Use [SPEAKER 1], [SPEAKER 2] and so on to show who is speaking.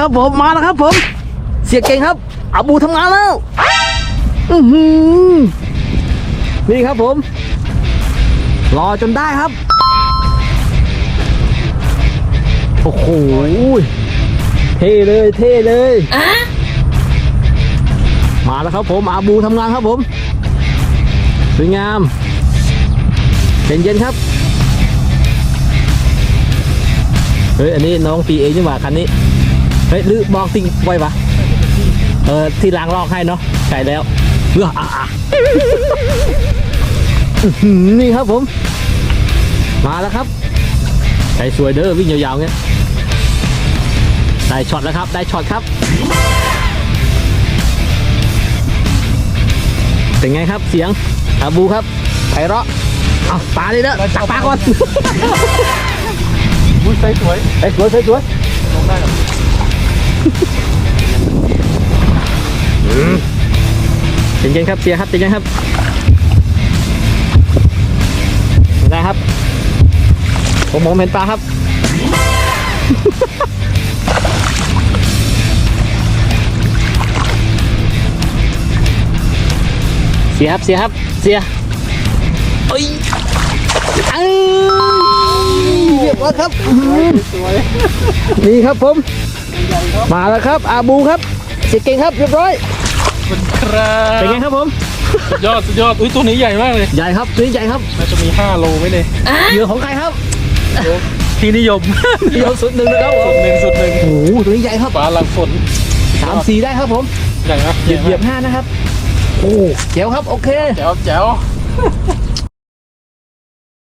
[SPEAKER 1] ครับผมมาแล้วครับผม เสียเก่งครับอาบูทำงานแล้วอือหือนี่ครับผม รอจนได้ครับ โอ้โหเท่เลยเท่เลยมาแล้วครับผมอาบูทำงานครับผมสวยงามเย็นๆครับเฮ้ยอันนี้น้องปีเองนี่หว่าคันนี้ เฮ้ยหรือบอกสิ่งไว้ปะเออที่ล้างลอกให้เนาะใช่แล้วเพื่ออะอะอื้อหือนี่ครับผม มาแล้วครับใช้สวยเด้อวิ่งยาวๆเงี้ยได้ช็อตแล้วครับ ได้ช็อตครับเป็นไงครับเสียงอาบูครับไพเราะเอาปลาเลยเด้อจับปลาก่อน
[SPEAKER 2] อุ้ยใส่สวย
[SPEAKER 1] ไอ้ยสวยสวยสวย
[SPEAKER 2] ลงได้หรอ
[SPEAKER 1] เย็นๆครับเสียครับเย็นๆครับได้ครับ ผมมองเห็นปลาครับ เสียครับเสียครับเสียเอ้ยเอ้ยเรียบร้อยครับอื้อหือ
[SPEAKER 2] สวย
[SPEAKER 1] นี่ครับผม
[SPEAKER 2] ใหญ่ครับ
[SPEAKER 1] มาแล้วครับ อาบูครับเสียเก่งครับเรียบร้อย
[SPEAKER 2] คุณครั
[SPEAKER 1] เป็นไง
[SPEAKER 2] บ
[SPEAKER 1] ครับผม
[SPEAKER 2] สุดยอดสุดยอดอุ้ยตัวนี้ใหญ่มากเลย
[SPEAKER 1] ใหญ่ครับตัวนี้ใหญ่ครับ
[SPEAKER 2] น่าจะมี 5 โลไหมเนี่ย
[SPEAKER 1] เหยื่อของใครครับ
[SPEAKER 2] ที่นิยม
[SPEAKER 1] เดียวสุดหนึ่งนะครับผ
[SPEAKER 2] สุ
[SPEAKER 1] ม
[SPEAKER 2] ดหนึ่งสุดหนึ่ง
[SPEAKER 1] โอ้โหตัวนี้ใหญ่ครับ
[SPEAKER 2] ปลาหลังฝน
[SPEAKER 1] สามสี่ได้ครับผม
[SPEAKER 2] ใหญ่นะ
[SPEAKER 1] เหยียบเหยียบห้านะครับโอ้เจ๋วครับโอเค
[SPEAKER 2] แจ๋วแจ๋ว